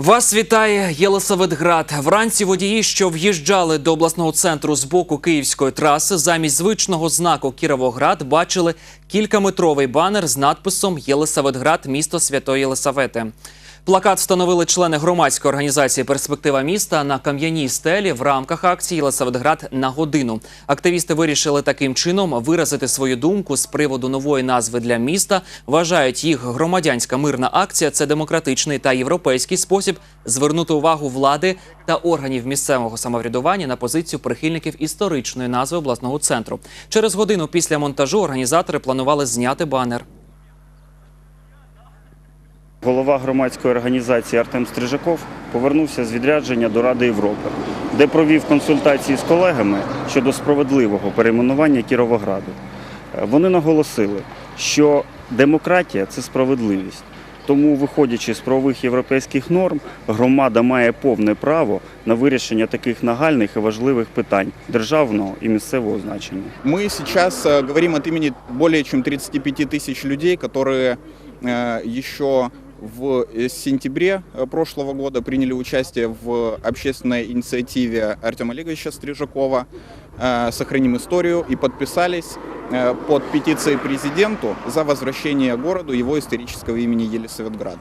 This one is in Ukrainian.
Вас вітає Єлисаветград. Вранці водії, що в'їжджали до обласного центру з боку київської траси, замість звичного знаку Кіровоград бачили кількаметровий банер з надписом Єлисаветград, місто Святої Єлисавети. Плакат встановили члени громадської організації Перспектива міста на кам'яній стелі в рамках акції Єлисаветград на годину. Активісти вирішили таким чином виразити свою думку з приводу нової назви для міста. Вважають їх громадянська мирна акція це демократичний та європейський спосіб звернути увагу влади та органів місцевого самоврядування на позицію прихильників історичної назви обласного центру. Через годину після монтажу організатори планували зняти банер. Голова громадської організації Артем Стрижаков повернувся з відрядження до Ради Європи, де провів консультації з колегами щодо справедливого перейменування Кіровограду. Е, Вони наголосили, що демократія це справедливість. Тому, виходячи з правових європейських норм, громада має повне право на вирішення таких нагальних і важливих питань державного і місцевого значення. Мы сейчас э, говорим от имени более чем 35 тысяч людей, которые э, еще в э, сентябре э, прошлого года приняли участие в общественной инициативе Артема Олеговича Стрижакова э, «Сохраним историю» и подписались под петицией президенту за возвращение городу его исторического имени Елисаветград.